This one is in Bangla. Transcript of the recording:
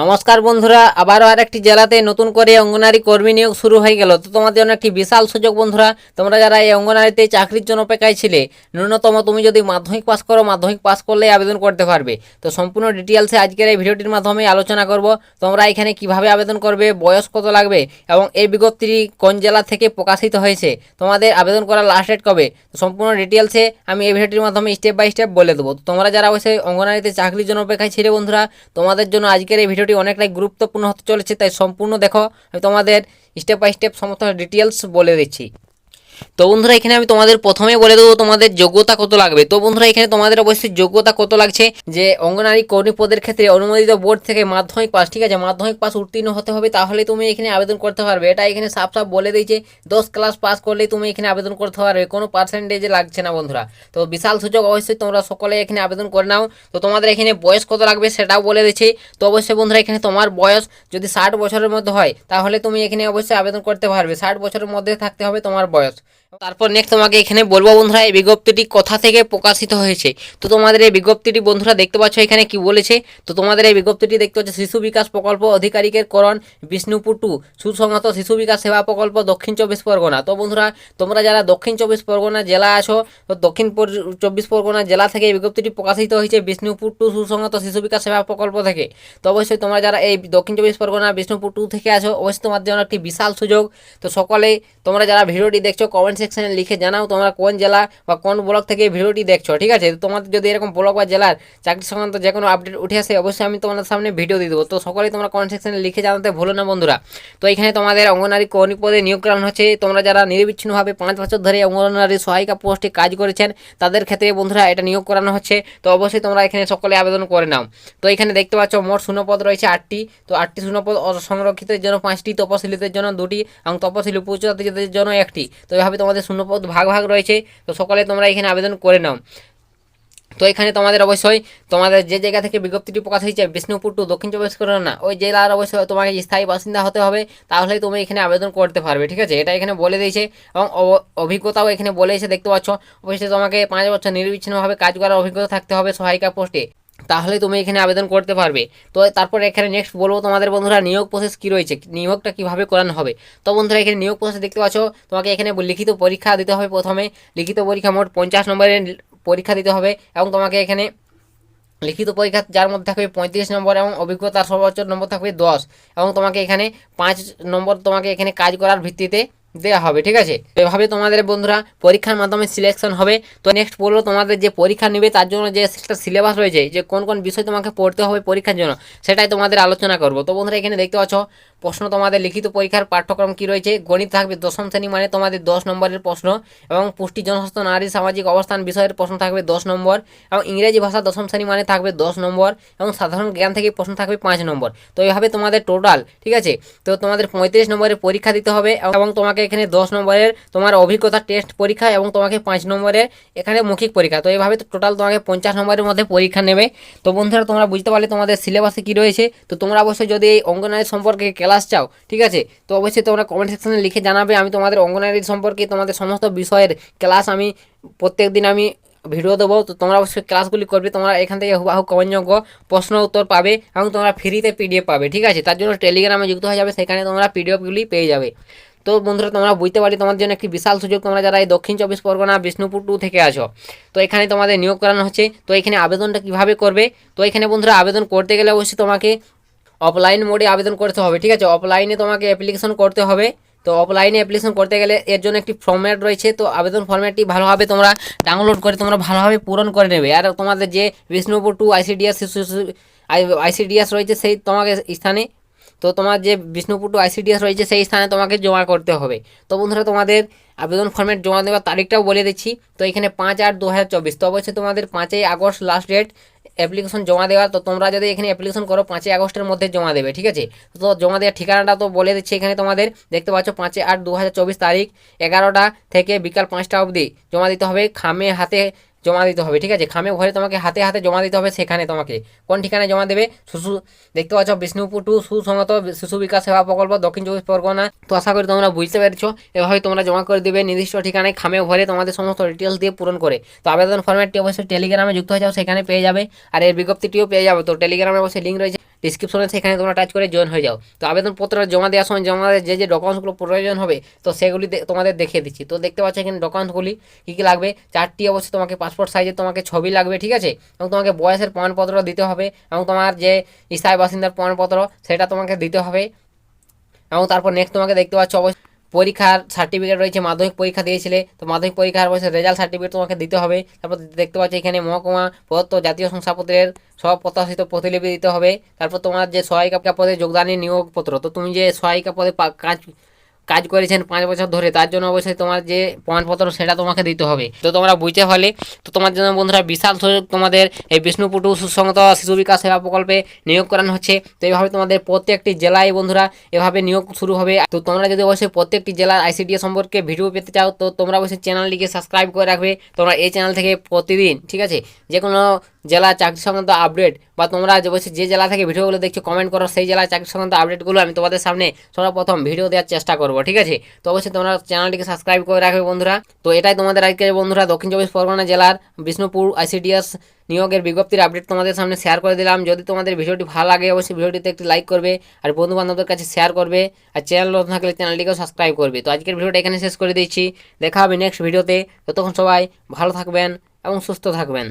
নমস্কার বন্ধুরা, আবারও আরেকটি জেলাতে নতুন করে অঙ্গনারী কর্মী নিয়োগ শুরু হয়ে গেল। তো তোমাদের জন্য একটি বিশাল সুযোগ বন্ধুরা, তোমরা যারা এই অঙ্গনারীতে চাকরির জন্য অপেক্ষায় ছিলে, ন্যূনতম তুমি যদি মাধ্যমিক পাস করো, মাধ্যমিক পাস করলেই আবেদন করতে পারবে। তো সম্পূর্ণ ডিটেলসে আজকের এই ভিডিওটির মাধ্যমে আলোচনা করব, তোমরা এখানে কীভাবে আবেদন করবে, বয়স কত লাগবে, এবং এই বিজ্ঞপ্তিটি কোন জেলা থেকে প্রকাশিত হয়েছে, তোমাদের আবেদন করার লাস্ট ডেট কবে? তো সম্পূর্ণ ডিটেলসে আমি এই ভিডিওটির মাধ্যমে স্টেপ বাই স্টেপ বলে দেবো। তোমরা যারা অবশ্যই অঙ্গনারীতে চাকরির জন্য অপেক্ষায় ছিলে বন্ধুরা, তোমাদের জন্য আজকের এই ভিডিওটি অনেকটাই গুরুত্বপূর্ণ হতে চলেছে, তাই সম্পূর্ণ দেখো। আমি তোমাদের স্টেপ বাই স্টেপ সমস্ত ডিটেলস বলে দিচ্ছি। তো বন্ধুরা, এখানে আমি তোমাদের প্রথমে বলে দেবো তোমাদের যোগ্যতা কত লাগবে। তো বন্ধুরা, এখানে তোমাদের অবশ্যই যোগ্যতা কত লাগছে যে অঙ্গনারী কর্মী পদের ক্ষেত্রে অনুমোদিত বোর্ড থেকে মাধ্যমিক পাস, ঠিক আছে? মাধ্যমিক পাস উত্তীর্ণ হতে হবে, তাহলে তুমি এখানে আবেদন করতে পারবে। এটা এখানে সাফ সাফ বলে দিয়েছে, দশ ক্লাস পাস করলেই তুমি এখানে আবেদন করতে পারবে। কোনো পার্সেন্টেজে লাগছে না বন্ধুরা। তো বিশাল সুযোগ অবশ্যই তোমরা সকলে এখানে আবেদন করে নাও। তো তোমাদের এখানে বয়স কত লাগবে সেটাও বলে দিচ্ছি তো অবশ্যই বন্ধুরা, এখানে তোমার বয়স যদি ষাট বছরের মধ্যে হয়, তাহলে তুমি এখানে অবশ্যই আবেদন করতে পারবে। ষাট বছরের মধ্যে থাকতে হবে তোমার বয়স। তারপর নেক্সট তোমাকে এখানে বলব বন্ধুরা, এই বিজ্ঞপ্তিটি কোথা থেকে প্রকাশিত হয়েছে? তো তোমাদের এই বিজ্ঞপ্তিটি বন্ধুরা দেখতে পাচ্ছ এখানে কি বলেছে? তো তোমাদের এই বিজ্ঞপ্তিটি দেখতে পাচ্ছ শিশু বিকাশ প্রকল্প আধিকারিকের করণ, বিষ্ণুপুর টু সুসংহত শিশু বিকাশ সেবা প্রকল্প, দক্ষিণ চব্বিশ পরগনা। তো বন্ধুরা, তোমরা যারা দক্ষিণ চব্বিশ পরগনা জেলা আছো, তো দক্ষিণ চব্বিশ পরগনা জেলা থেকে এই বিজ্ঞপ্তিটি প্রকাশিত হয়েছে বিষ্ণুপুর টু সুসংহত শিশু বিকাশ সেবা প্রকল্প থেকে। তো অবশ্যই তোমরা যারা এই দক্ষিণ চব্বিশ পরগনা, বিষ্ণুপুর টু থেকে আছো, অবশ্যই তোমার জন্য একটি বিশাল সুযোগ। তো সকলেই তোমরা যারা ভিডিওটি দেখছ কমেন্ট সেকশনে লিখে জানাও তোমরা কোন জেলা বা কোন ব্লক থেকে ভিডিওটি দেখছ, ঠিক আছে? তোমাদের যদি এরকম ব্লক বা জেলার চাকরি সংক্রান্ত যে কোনো আপডেট উঠে আসে, অবশ্যই আমি তোমাদের সামনে ভিডিও দিয়ে দেবো। তো সকলেই তোমরা কমেন্ট সেকশনে লিখে জানাতে ভুলো না, বন্ধুরা। তো এখানে তোমাদের অঙ্গনারী কর্মী পদে নিয়োগ করানো হচ্ছে। তোমরা যারা নিরবিচ্ছিন্নভাবে পাঁচ বছর ধরে অঙ্গনারী সহায়িকা পোস্টে কাজ করেছেন, তাদের ক্ষেত্রে বন্ধুরা এটা নিয়োগ করানো হচ্ছে। তো অবশ্যই তোমরা এখানে সকলে আবেদন করে নাও। তো এখানে দেখতে পাচ্ছ, মোট শূন্যপদ রয়েছে আটটি। তো আটটি শূন্যপদ সংরক্ষিতের জন্য পাঁচটি, তপশিলীদের জন্য দুটি এবং তপশিলি উপজাতিদের জন্য একটি। তো এভাবে তোমাদের শূন্যপদ ভাগ ভাগ রয়েছে, তো সকলে তোমরা এখানে আবেদন করে নাও। তো এখানে তোমাদের অবশ্যই তোমাদের যে জায়গা থেকে বিজ্ঞপ্তিটি প্রকাশ হয়েছে, বিষ্ণুপুর টু দক্ষিণ চব্বিশ পরগনা, ওই জেলার অবশ্যই তোমাকে স্থায়ী বাসিন্দা হতে হবে, তাহলেই তুমি এখানে আবেদন করতে পারবে, ঠিক আছে? এটা এখানে বলে দিয়েছে এবং অভিজ্ঞতাও এখানে বলেছে দেখতে পাচ্ছ। অবশ্যই তোমাকে পাঁচ বছর নির্বিচ্ছিন্নভাবে কাজ করার অভিজ্ঞতা থাকতে হবে সহায়িকা পোস্টে। তাহলে তুমি এখানে আবেদন করতে পারবে। তো তারপর এখানে নেক্সট বলব তোমাদের বন্ধুরা, নিয়োগ প্রসেস কী রয়েছে? নিয়োগটা কীভাবে করানো হবে? তো বন্ধুরা, এখানে নিয়োগ প্রসেস দেখতে পাচ্ছ, তোমাকে এখানে লিখিত পরীক্ষা দিতে হবে প্রথমে। লিখিত পরীক্ষা মোট পঞ্চাশ নম্বরের পরীক্ষা দিতে হবে এবং তোমাকে এখানে লিখিত পরীক্ষা যার মধ্যে থাকবে পঁয়ত্রিশ নম্বর এবং অভিজ্ঞতার সর্বোচ্চ নম্বর থাকবে দশ। এবং তোমাকে এখানে পাঁচ নম্বর তোমাকে এখানে কাজ করার ভিত্তিতে দেওয়া হবে, ঠিক আছে? এভাবে তোমাদের বন্ধুরা পরীক্ষার মাধ্যমে সিলেকশন হবে। তো নেক্সট বলব তোমাদের যে পরীক্ষা নেবে, তার জন্য যে একটা সিলেবাস রয়েছে, যে কোন কোন বিষয় তোমাকে পড়তে হবে পরীক্ষার জন্য, সেটাই তোমাদের আলোচনা করব। তো বন্ধুরা এখানে দেখতে পাচ্ছ, প্রশ্ন তোমাদের লিখিত পরীক্ষার পাঠ্যক্রম কি রয়েছে? গণিত থাকবে দশম শ্রেণি মানে তোমাদের দশ নম্বরের প্রশ্ন, এবং পুষ্টি, জনস্বাস্থ্য, নারী, সামাজিক অবস্থান বিষয়ের প্রশ্ন থাকবে দশ নম্বর, এবং ইংরেজি ভাষা দশম শ্রেণি মানে থাকবে দশ নম্বর, এবং সাধারণ জ্ঞান থেকে প্রশ্ন থাকবে পাঁচ নম্বর। তো এইভাবে তোমাদের টোটাল ঠিক আছে? তো তোমাদের পঁয়ত্রিশ নম্বরের পরীক্ষা দিতে হবে, এবং তোমাকে এখানে দশ নম্বরের তোমার অভিজ্ঞতা টেস্ট পরীক্ষা এবং তোমাকে পাঁচ নম্বরের এখানে মৌখিক পরীক্ষা। তো এইভাবে টোটাল তোমাকে পঞ্চাশ নম্বরের মধ্যে পরীক্ষা নেবে। তো বন্ধুরা, তোমরা বুঝতে পারলে তোমাদের সিলেবাসে কী রয়েছে। তো তোমরা অবশ্যই যদি এই অঙ্গনারী সম্পর্কে ক্লাস চাও, ঠিক আছে? তো অবশ্যই তোমরা কমেন্ট সেকশনে লিখে জানাবে। আমি তোমাদের অঙ্গনারী সম্পর্কে তোমাদের সমস্ত বিষয়ের ক্লাস আমি প্রত্যেক দিন আমি ভিডিও দেবো। তো তোমরা অবশ্যই ক্লাসগুলি করবে। তোমরা এখান থেকে হুবাহু কমেন্টযোগ্য প্রশ্ন উত্তর পাবে এবং তোমরা ফ্রিতে পিডিএফ পাবে, ঠিক আছে? তার জন্য টেলিগ্রামে যুক্ত হয়ে যাবে। সেখানে তোমরা পিডিএফগুলি পেয়ে যাবে। তো বন্ধুরা, তোমরা বুঝতে পারি তোমার জন্য একটি বিশাল সুযোগ। তোমরা যারা এই দক্ষিণ চব্বিশ পরগনা, বিষ্ণুপুর টু থেকে আছো, তো এখানে তোমাদের নিয়োগ করানো হচ্ছে। তো এখানে আবেদনটা কীভাবে করবে? তো এখানে বন্ধুরা, আবেদন করতে গেলে অবশ্যই তোমাকে অফলাইন মোডে আবেদন করতে হবে, ঠিক আছে? অফলাইনে তোমাকে অ্যাপ্লিকেশন করতে হবে। তো অফলাইনে অ্যাপ্লিকেশন করতে গেলে এর জন্য একটি ফর্ম্যাট রয়েছে। তো আবেদন ফর্ম্যাটটি ভালোভাবে তোমরা ডাউনলোড করে, তোমরা ভালোভাবে পূরণ করে নেবে। আর তোমাদের যে বিষ্ণুপুর টু আইসিডিএস আইসিডিএস রয়েছে, সেই তোমাকে স্থানে তো তোমার যে বিষ্ণুপুর আইসিডিএস রয়েছে, সেই স্থানে তোমাকে জমা করতে হবে। তো বন্ধুরা, তোমাদের আবেদন ফর্মেট জমা দেওয়ার তারিখটাও বলে দিচ্ছি। তো এখানে পাঁচ আট দু হাজার চব্বিশ। তো অবশ্যই তোমাদের পাঁচই আগস্ট লাস্ট ডেট অ্যাপ্লিকেশন জমা দেওয়ার তো তোমরা যদি এখানে অ্যাপ্লিকেশন করো, পাঁচই আগস্টের মধ্যে জমা দেবে, ঠিক আছে? তো জমা দেওয়ার ঠিকানাটা তো বলে দিচ্ছি এখানে তোমাদের। দেখতে পাচ্ছ, পাঁচই আট দু হাজার চব্বিশ তারিখ এগারোটা থেকে বিকাল পাঁচটা অবধি জমা দিতে হবে। খামে হাতে জমা দিতে হবে, ঠিক আছে? খামে ঘরে তোমাকে হাতে হাতে জমা দিতে হবে, সেখানে তোমাকে। কোন ঠিকানায় জমা দেবে? শুশু দেখতে পাচ্ছ, বিষ্ণুপুর টু সুসংহত শিশু বিকাশ সেবা প্রকল্প, দক্ষিণ চব্বিশ পরগনা। তো আশা করি তোমরা বুঝতে পেরেছ এভাবে তোমরা জমা করে দেবে নির্দিষ্ট ঠিকানায়, খামে ভরে তোমাদের সমস্ত ডিটেলস দিয়ে পূরণ করে। তো আবেদন ফর্মেটটি অবশ্যই টেলিগ্রামে যুক্ত হয়ে যাও, সেখানে পেয়ে যাবে। আর এর বিজ্ঞপ্তিটিও পেয়ে যাবে। তো টেলিগ্রামে অবশ্যই লিঙ্ক রয়েছে। ডিসক্রিপশনে সেখানে তোমরা টাচ করে জয়েন হয়ে যাও। তো আবেদনপত্র জমা দেওয়ার সময় জমা যে যে ডকুমেন্টসগুলো প্রয়োজন হবে, তো সেগুলি তোমাদের দেখিয়ে দিচ্ছি। তো দেখতে পাচ্ছ এখানে ডকুমেন্টসগুলি কী কী লাগবে? চারটি অবশ্যই তোমাকে পাসপোর্ট সাইজে তোমাকে ছবি লাগবে, ঠিক আছে? এবং তোমাকে বয়সের প্রমাণপত্র দিতে হবে, এবং তোমার যে স্থায়ী বাসিন্দার প্রমাণপত্র, সেটা তোমাকে দিতে হবে। এবং তারপর নেক্সট তোমাকে দেখতে পাচ্ছ অবশ্যই পরীক্ষার সার্টিফিকেট রয়েছে, মাধ্যমিক পরীক্ষা দিয়েছিলে, তো মাধ্যমিক পরীক্ষার বয়সে রেজাল্ট সার্টিফিকেট তোমাকে দিতে হবে। তারপর দেখতে পাচ্ছ এখানে মহকুমা প্রদত্ত জাতীয় শংসাপত্রের সব প্রত্যাশিত প্রতিলিপি দিতে হবে। তারপর তোমার যে সহায়িকা পদে যোগদানের নিয়োগপত্র, তো তুমি যে সহায়িকা পদে কাজ কাজ করেছেন পাঁচ বছর ধরে, তার জন্য অবশ্যই তোমার যে প্রমাণপত্র সেটা তোমাকে দিতে হবে। তো তোমরা বুঝতে পারলে, তো তোমার জন্য বন্ধুরা বিশাল সুযোগ তোমাদের এই বিষ্ণুপুটু সুসংগত শিশু বিকাশ সেবা প্রকল্পে নিয়োগ করানো হচ্ছে। তো এইভাবে তোমাদের প্রত্যেকটি জেলায় বন্ধুরা এভাবে নিয়োগ শুরু হবে। তো তোমরা যদি অবশ্যই প্রত্যেকটি জেলার আইসিডিএস সম্পর্কে ভিডিও পেতে চাও, তো তোমরা অবশ্যই চ্যানেলটিকে সাবস্ক্রাইব করে রাখবে। তোমরা এই চ্যানেল থেকে প্রতিদিন, ঠিক আছে? যে কোনো জেলা চাকরি সংক্রান্ত আপডেট বা তোমরা যে অবশ্যই যে জেলা থেকে ভিডিওগুলো দেখছ কমেন্ট করো, সেই জেলার চাকরি সংক্রান্ত আপডেটগুলো আমি তোমাদের সামনে সর্বপ্রথম ভিডিও দেওয়ার চেষ্টা করব, ঠিক আছে? তো অবশ্যই তোমরা চ্যানেলটিকে সাবস্ক্রাইব করে রাখবে বন্ধুরা। তো এটাই তোমাদের আজকে বন্ধুরা দক্ষিণ চব্বিশ পরগনা জেলার বিষ্ণুপুর আইসিডিএস নিয়োগের বিজ্ঞপ্তির আপডেট তোমাদের সামনে শেয়ার করে দিলাম। যদি তোমাদের ভিডিওটি ভালো লাগে, অবশ্যই ভিডিওটিতে একটি লাইক করবে আর বন্ধু বান্ধবদের কাছে শেয়ার করবে আর চ্যানেল নতুন থাকলে চ্যানেলটিকেও সাবস্ক্রাইব করবে। তো আজকের ভিডিওটা এখানে শেষ করে দিচ্ছি। দেখা হবে নেক্সট ভিডিওতে ততক্ষণ সবাই ভালো থাকবেন এবং সুস্থ থাকবেন।